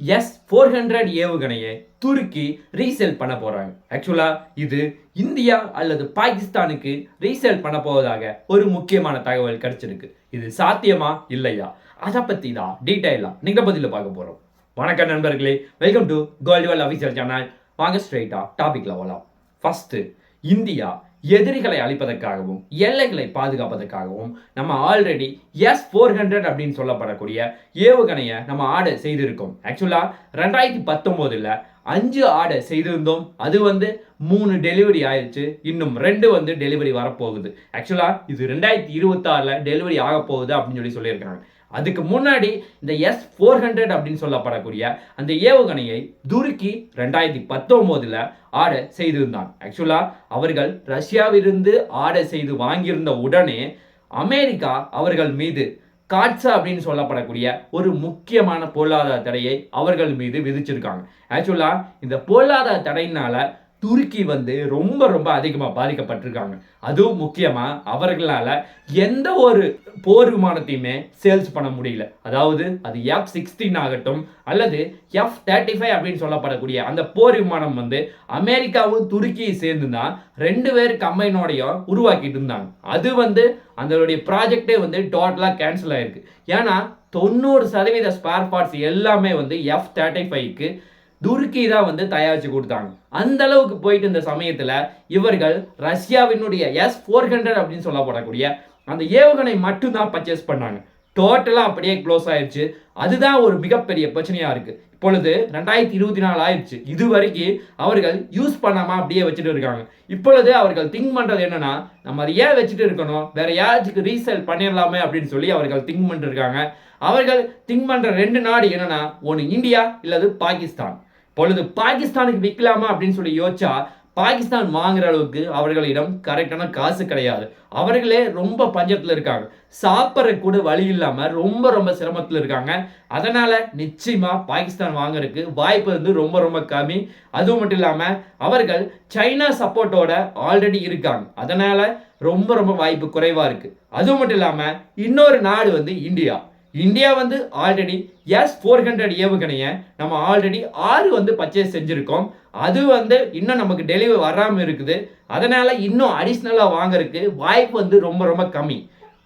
S four hundred ஏவுகணையை துருக்கி resale பண்ண போகிறாங்க ஆக்சுவலாக இது இந்தியா அல்லது பாகிஸ்தானுக்கு ரீசேல் பண்ண போவதாக ஒரு முக்கியமான தகவல் கிடைச்சிருக்கு. இது சாத்தியமா இல்லையா? அதை பற்றி தான் டீட்டெயிலாக நீங்கள் பதிலில் பார்க்க போகிறோம் வணக்கம் நண்பர்களே welcome to Goldwell official channel வாங்க ஸ்ட்ரெயிட்டாக டாபிக்கில் வரலாம் ஃபஸ்ட்டு இந்தியா எதிரிகளை அழிப்பதற்காகவும் எல்லைகளை பாதுகாப்பதற்காகவும் நம்ம ஆல்ரெடி எஸ் ஃபோர் ஹண்ட்ரட் அப்படின்னு சொல்லப்படக்கூடிய ஏவுகணையை நம்ம ஆர்டர் செய்திருக்கோம். ஆக்சுவலா ரெண்டாயிரத்தி பத்தொம்போதில் அஞ்சு ஆர்டர் செய்திருந்தோம். அது வந்து மூணு டெலிவரி ஆயிடுச்சு. இன்னும் ரெண்டு வந்து டெலிவரி வரப்போகுது. ஆக்சுவலாக இது ரெண்டாயிரத்தி இருபத்தாறுல டெலிவரி ஆக போகுது அப்படின்னு சொல்லி சொல்லியிருக்காங்க. அதுக்கு முன்னாடி இந்த எஸ் ஃபோர் ஹண்ட்ரட் அப்படின்னு சொல்லப்படக்கூடிய அந்த ஏவுகணையை துருக்கி ரெண்டாயிரத்தி பத்தொம்போதில் ஆர்டர் செய்திருந்தான். ஆக்சுவலா அவர்கள் ரஷ்யாவிலிருந்து ஆர்டர் செய்து வாங்கியிருந்த உடனே அமெரிக்கா அவர்கள் மீது காட்சா அப்படின்னு சொல்லப்படக்கூடிய ஒரு முக்கியமான பொருளாதார தடையை அவர்கள் மீது விதிச்சிருக்காங்க. ஆக்சுவலா இந்த பொருளாதார தடையினால துருக்கி வந்து ரொம்ப ரொம்ப அதிகமாக பாதிக்கப்பட்டிருக்காங்க. அதுவும் முக்கியமாக அவர்களால் எந்த ஒரு போர் விமானத்தையுமே சேல்ஸ் பண்ண முடியல. அதாவது அது எஃப் சிக்ஸ்டீன் ஆகட்டும் அல்லது எஃப் தேர்ட்டி ஃபைவ் அப்படின்னு சொல்லப்படக்கூடிய அந்த போர் விமானம் வந்து அமெரிக்காவும் துருக்கியும் சேர்ந்து தான் ரெண்டு பேர் கம்பைனோடையும் உருவாக்கிட்டு இருந்தாங்க. அது வந்து அதனுடைய ப்ராஜெக்டே வந்து டோட்டலாக கேன்சல் ஆயிருக்கு. ஏன்னா தொண்ணூறு சதவீத ஸ்பேர் பார்ட்ஸ் எல்லாமே வந்து எஃப் தேர்ட்டி ஃபைவ்க்கு துருக்கி தான் வந்து தயாரித்து கொடுத்தாங்க. அந்த அளவுக்கு போயிட்டு இந்த சமயத்தில் இவர்கள் ரஷ்யாவினுடைய எஸ் ஃபோர் ஹண்ட்ரட் அப்படின்னு சொல்லப்படக்கூடிய அந்த ஏவுகணை மட்டும்தான் பர்ச்சேஸ் பண்ணாங்க. டோட்டலாக அப்படியே க்ளோஸ் ஆயிடுச்சு அதுதான் ஒரு மிகப்பெரிய பிரச்சனையாக இருக்குது இப்பொழுது ரெண்டாயிரத்தி இருபத்தி நாலு ஆயிடுச்சு இது வரைக்கும் அவர்கள் யூஸ் பண்ணாமல் அப்படியே வச்சுட்டு இருக்காங்க. இப்பொழுது அவர்கள் திங்க் பண்ணுறது என்னன்னா நம்ம அதை ஏன் வச்சுட்டு இருக்கணும்? வேற யாராச்சுக்கு ரீசேல் பண்ணிடலாமே அப்படின்னு சொல்லி அவர்கள் திங்க் பண்ணிட்டு இருக்காங்க. அவர்கள் திங்க் பண்ணுற ரெண்டு நாடு என்னன்னா ஒன்று இந்தியா இல்லது பாகிஸ்தான். பொழுது பாகிஸ்தானுக்கு விற்கலாமா அப்படின்னு சொல்லி யோசிச்சா பாகிஸ்தான் வாங்குற அளவுக்கு அவர்களிடம் கரெக்டான காசு கிடையாது. அவர்களே ரொம்ப பஞ்சத்தில் இருக்காங்க. சாப்பிட்ற கூட வழி இல்லாமல் ரொம்ப ரொம்ப சிரமத்தில் இருக்காங்க. அதனால் நிச்சயமாக பாகிஸ்தான் வாங்குறதுக்கு வாய்ப்பு வந்து ரொம்ப ரொம்ப கம்மி. அதுவும் மட்டும் இல்லாமல் அவர்கள் சைனா சப்போர்ட்டோட ஆல்ரெடி இருக்காங்க. அதனால் ரொம்ப ரொம்ப வாய்ப்பு குறைவாக இருக்குது அதுவும் மட்டும் இல்லாமல் இன்னொரு நாடு வந்து இந்தியா. இந்தியா வந்து ஆல்ரெடி எஸ் ஃபோர் ஹண்ட்ரட் ஏவுகணையை நம்ம ஆல்ரெடி ஆறு வந்து பர்ச்சேஸ் செஞ்சுருக்கோம். அது வந்து இன்னும் நமக்கு டெலிவரி வராமல் இருக்குது. அதனால் இன்னும் அடிஷ்னலாக வாங்குறதுக்கு வாய்ப்பு வந்து ரொம்ப ரொம்ப கம்மி.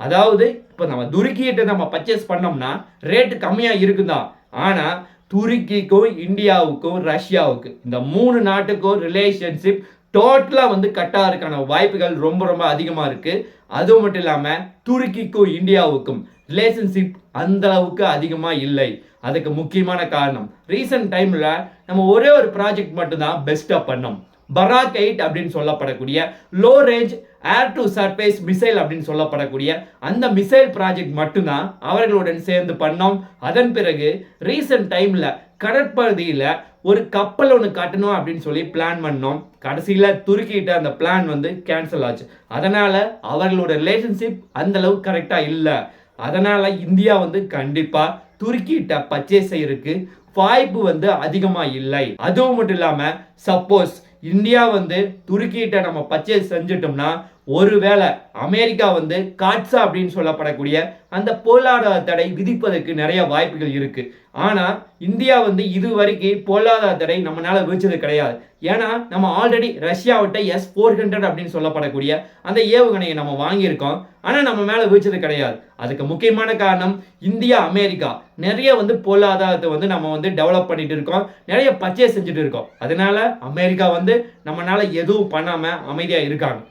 அதாவது இப்போ நம்ம துருக்கிகிட்ட நம்ம பர்ச்சேஸ் பண்ணோம்னா ரேட்டு கம்மியாக இருக்குதான் ஆனால் துருக்கிக்கும் இந்தியாவுக்கும் ரஷ்யாவுக்கு இந்த மூணு நாட்டுக்கும் ரிலேஷன்ஷிப் டோட்டலாக வந்து கட்டாகிறதுக்கான வாய்ப்புகள் ரொம்ப ரொம்ப அதிகமாக இருக்குது அதுவும் மட்டும் இல்லாமல் துருக்கிக்கும் இந்தியாவுக்கும் ரிலேஷன்ஷிப் அந்த அளவுக்கு அதிகமாக இல்லை. அதுக்கு முக்கியமான காரணம் ரீசன்ட் டைமில் நம்ம ஒரே ஒரு ப்ராஜெக்ட் மட்டும்தான் பெஸ்ட்டாக பண்ணோம். பராக் எயிட் அப்படின்னு சொல்லப்படக்கூடிய low range air to surface missile அப்படின்னு சொல்லப்படக்கூடிய அந்த மிசைல் ப்ராஜெக்ட் மட்டும்தான் அவர்களுடன் சேர்ந்து பண்ணோம். அதன் பிறகு ரீசெண்ட் டைமில் கடற்பகுதியில் ஒரு கப்பல் ஒன்று கட்டணும் அப்படின்னு சொல்லி பிளான் பண்ணோம். கடைசியில் துருக்கிட்ட அந்த பிளான் வந்து கேன்சல் ஆச்சு. அதனால் அவர்களோட ரிலேஷன்ஷிப் அந்தளவுக்கு கரெக்டாக இல்லை. அதனால் இந்தியா வந்து கண்டிப்பாக துருக்கிட்ட பர்ச்சேஸ் செய்யறதுக்கு வாய்ப்பு வந்து அதிகமாக இல்லை. அதுவும் மட்டும் இல்லாமல் சப்போஸ் இந்தியா வந்து துருக்கிட்ட நம்ம பர்ச்சேஸ் செஞ்சிட்டோம்னா ஒருவேளை அமெரிக்கா வந்து காட்சா அப்படின்னு சொல்லப்படக்கூடிய அந்த பொருளாதார தடை விதிப்பதற்கு நிறைய வாய்ப்புகள் இருக்கு. ஆனா இந்தியா வந்து இது வரைக்கும் பொருளாதார தடை நம்மளால விதிச்சது கிடையாது. ஏன்னா நம்ம ஆல்ரெடி ரஷ்யாவிட்ட எஸ் ஃபோர் ஹண்ட்ரட் அப்படின்னு சொல்லப்படக்கூடிய அந்த ஏவுகணையை நம்ம வாங்கியிருக்கோம். ஆனா நம்ம மேல விதிச்சது கிடையாது. அதுக்கு முக்கியமான காரணம் இந்தியா அமெரிக்கா. நிறைய வந்து பொருளாதாரத்தை வந்து நம்ம வந்து டெவலப் பண்ணிட்டு இருக்கோம். நிறைய பர்ச்சேஸ் செஞ்சுட்டு இருக்கோம். அதனால அமெரிக்கா வந்து நம்மளால எதுவும் பண்ணாம அமைதியா இருக்காங்க.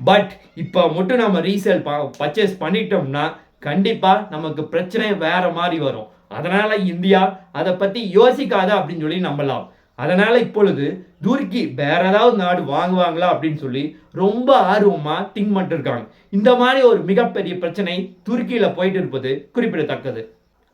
பட் இப்போ மட்டும் நம்ம ரீசேல் பர்ச்சேஸ் பண்ணிட்டோம்னா கண்டிப்பாக நமக்கு பிரச்சனை வேற மாதிரி வரும். அதனால் இந்தியா அதை பற்றி யோசிக்காத அப்படின்னு சொல்லி நம்பலாம். அதனால் இப்பொழுது துருக்கி வேற ஏதாவது நாடு வாங்குவாங்களா அப்படின்னு சொல்லி ரொம்ப ஆர்வமாக திங்க் பண்ணிருக்காங்க இந்த மாதிரி ஒரு மிகப்பெரிய பிரச்சனை துருக்கியில் போயிட்டு இருப்பது குறிப்பிடத்தக்கது.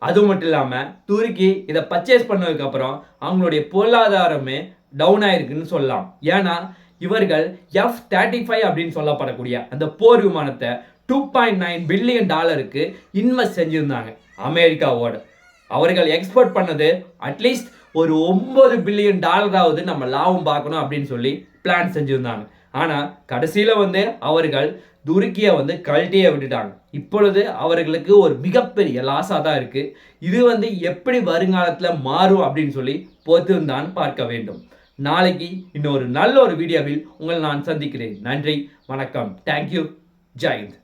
அது மட்டும் இல்லாமல் துருக்கி இதை பர்ச்சேஸ் பண்ணதுக்கப்புறம் அவங்களுடைய பொருளாதாரமே டவுன் ஆயிருக்குன்னு சொல்லலாம். ஏன்னா இவர்கள் எஃப் தேர்ட்டி ஃபைவ் அப்படின்னு சொல்லப்படக்கூடிய அந்த போர் விமானத்தை டூ பாயிண்ட் நைன் பில்லியன் டாலருக்கு இன்வெஸ்ட் செஞ்சுருந்தாங்க. அமெரிக்காவோட. அவர்கள் எக்ஸ்போர்ட் பண்ணது அட்லீஸ்ட் ஒரு ஒம்பது பில்லியன் டாலராவது நம்ம லாபம் பார்க்கணும் அப்படின்னு சொல்லி பிளான் செஞ்சுருந்தாங்க. ஆனால் கடைசியில் வந்து அவர்கள் துருக்கியை வந்து கழட்டியே விட்டுட்டாங்க. இப்பொழுது அவர்களுக்கு ஒரு மிகப்பெரிய லாஸாக தான் இருக்குது இது வந்து எப்படி வருங்காலத்தில் மாறும் அப்படின்னு சொல்லி பொறுத்திருந்தான் பார்க்க வேண்டும். நாளைக்கு இன்னொரு நல்ல ஒரு வீடியோவில் உங்களை நான் சந்திக்கிறேன். நன்றி வணக்கம். தேங்க்யூ ஜெயந்த்